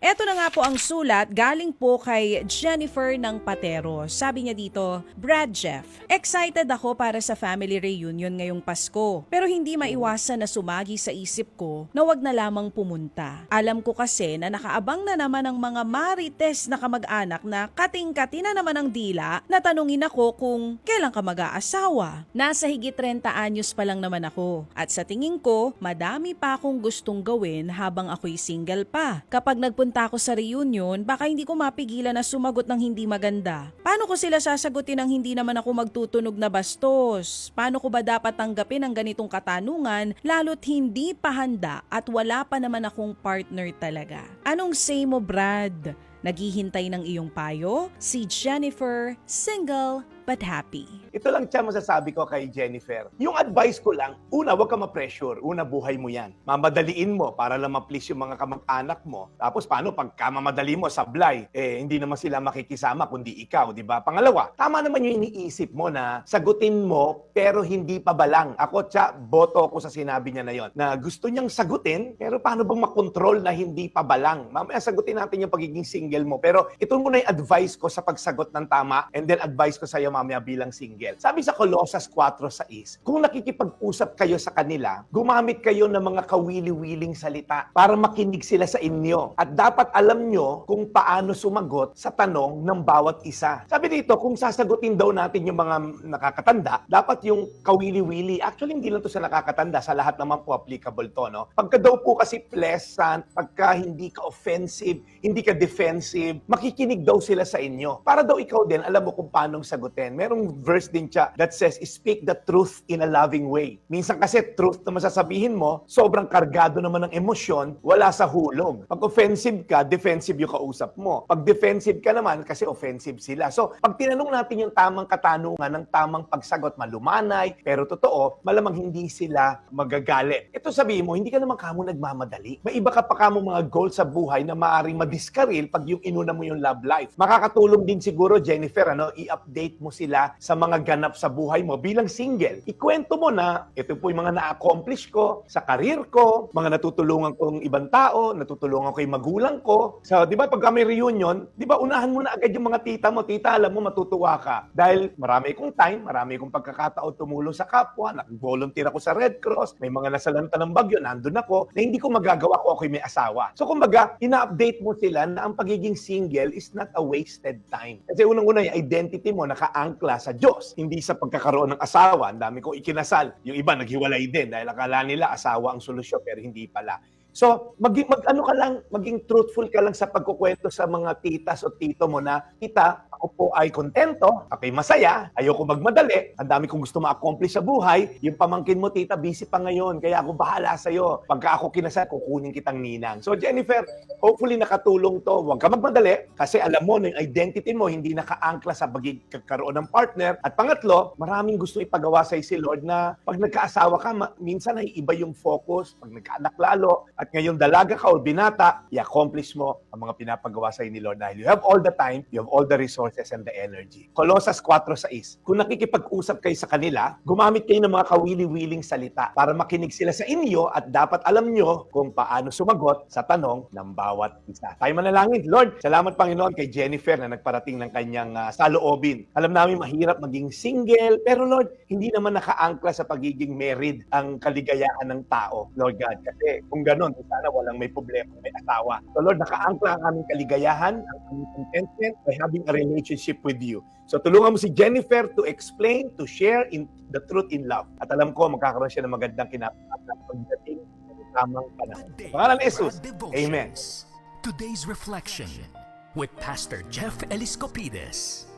Eto na nga po ang sulat galing po kay Jennifer ng Patero. Sabi niya dito, Brad Jeff, excited ako para sa family reunion ngayong Pasko. Pero hindi maiwasan na sumagi sa isip ko na wag na lamang pumunta. Alam ko kasi na nakaabang na naman ang mga marites na kamag-anak na kating-kati na naman ang dila na tanungin ako kung kailan ka mag-aasawa. Nasa higit 30 anyos pa lang naman ako. At sa tingin ko, madami pa akong gustong gawin habang ako'y single pa. Kapag nagpunta ako sa reunion, baka hindi ko mapigilan na sumagot ng hindi maganda. Paano ko sila sasagutin ng hindi naman ako magtutunog na bastos? Paano ko ba dapat tanggapin ang ganitong katanungan lalo't hindi pa handa at wala pa naman akong partner talaga? Anong say mo, Brad? Naghihintay ng iyong payo? Si Jennifer, single but happy. Ito lang siya masasabi ko kay Jennifer. Yung advice ko lang, una, huwag ka ma-pressure. Una, buhay mo yan. Mamadaliin mo para lang ma-please yung mga kamag-anak mo. Tapos paano pagka mamadali mo, sablay, eh, hindi naman sila makikisama kundi ikaw, di ba? Pangalawa, tama naman yung iniisip mo na sagutin mo pero hindi pa balang. Ako, tsa, boto ko sa sinabi niya na yon na gusto niyang sagutin pero paano bang makontrol na hindi pa balang? Mamaya sagutin natin yung pagiging single mo. Pero ito muna yung advice ko sa pagsagot ng tama and then advice ko sa iyo mamaya bilang single. Sabi sa Colossus 4.6, kung nakikipag-usap kayo sa kanila, gumamit kayo ng mga kawili-wiling salita para makinig sila sa inyo. At dapat alam nyo kung paano sumagot sa tanong ng bawat isa. Sabi dito, kung sasagutin daw natin yung mga nakakatanda, dapat yung kawili-wili. Actually, hindi lang to sa nakakatanda, sa lahat naman po applicable to. No? Pagka daw po kasi pleasant, pagka hindi ka offensive, hindi ka defensive, makikinig daw sila sa inyo. Para daw ikaw din, alam mo kung paano sagutin. Merong verse din siya that says, speak the truth in a loving way. Minsan kasi truth na masasabihin mo, sobrang kargado naman ng emosyon, wala sa hulog. Pag offensive ka, defensive yung kausap mo. Pag defensive ka naman, kasi offensive sila. So, pag tinanong natin yung tamang katanungan ng tamang pagsagot, malumanay, pero totoo, malamang hindi sila magagalit. Ito sabihin mo, hindi ka naman kamo nagmamadali. May iba ka pa kamo mga goals sa buhay na maaaring madiskaril pag yung inuna mo yung love life. Makakatulong din siguro, Jennifer, ano, i-update mo sila sa mga ganap sa buhay mo bilang single. Ikwento mo na, ito po yung mga na-accomplish ko sa karir ko, mga natutulungan kong ibang tao, natutulungan ko yung magulang ko. So, di ba, pag kami reunion, di ba, unahan mo na agad yung mga tita mo. Tita, alam mo, matutuwa ka. Dahil marami kong time, marami kong pagkakataon tumulong sa kapwa, nag-volunteer ako sa Red Cross, may mga nasalanta ng bagyo, nandun ako, na hindi ko magagawa kung ako'y may asawa. So, kumbaga, ina-update mo sila na ang pagiging single is not a wasted time. Kasi unang-una, yung identity mo nakaangkla sa Diyos, hindi sa pagkakaroon ng asawa. Ang dami kong ikinasal. Yung iba, naghiwalay din dahil akala nila asawa ang solusyon, pero hindi pala. So, mag, mag ano ka lang, maging truthful ka lang sa pagkukwento sa mga titas o tito mo na, tita, ako po ay kontento, ako'y masaya, ayoko magmadali, ang dami kong gusto ma-accomplish sa buhay, yung pamangkin mo, tita, busy pa ngayon, kaya ako bahala sa'yo. Pagka ako kinasal, kukunin kitang ninang. So, Jennifer, hopefully nakatulong to. Huwag ka magmadali kasi alam mo na yung identity mo hindi nakaangkla sa pagkakaroon ng partner. At pangatlo, maraming gusto ipagawa sa si Lord na pag nagkaasawa ka, minsan ay iba yung focus. Pag nagkaanak lalo, at ngayong dalaga ka o binata, i-accomplish mo ang mga pinapagawa sa ni Lord dahil you have all the time, you have all the resources and the energy. Colossus 4.6 Kung nakikipag-usap kayo sa kanila, gumamit kayo ng mga kawili-wiling salita para makinig sila sa inyo at dapat alam nyo kung paano sumagot sa tanong ng bawat isa. Tayo manalangin. Lord, salamat Panginoon kay Jennifer na nagparating ng kanyang uh, saloobin. Alam namin mahirap maging single, pero Lord, hindi naman nakaangkla sa pagiging married ang kaligayahan ng tao, Lord God. Kasi kung ganun, sana walang may problema, may asawa. So Lord, nakaangkla ang aming kaligayahan, ang aming contentment by having a relationship with you. So tulungan mo si Jennifer to explain, to share in the truth in love. At alam ko, magkakaroon siya ng magandang kinapagatan pagdating sa tamang panahon. Pangalan ni Jesus. Amen. Today's reflection with Pastor Jeff Eliscopides.